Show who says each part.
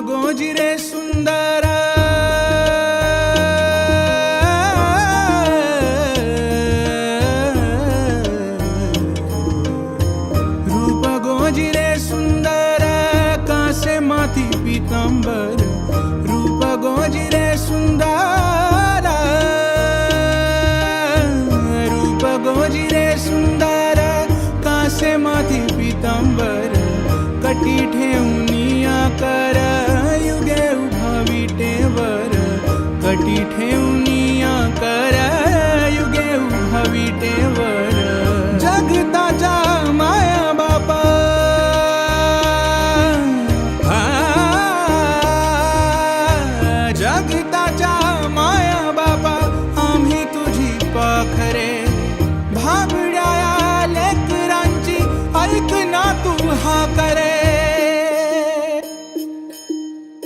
Speaker 1: गोजिरे सुंदर। रूप गोजिरे सुंदर, कासे माथी पीतांबर। रूप गोजिरे सुंदर, रूप गोजिरे सुंदर, कासे माथी पीतांबर। कटी ठेवनिया कर ठेवनिया कर युगे हवी टेवर जगताच्या माया बापा जगताच्या माया बापा आम्ही तुझी पाखरे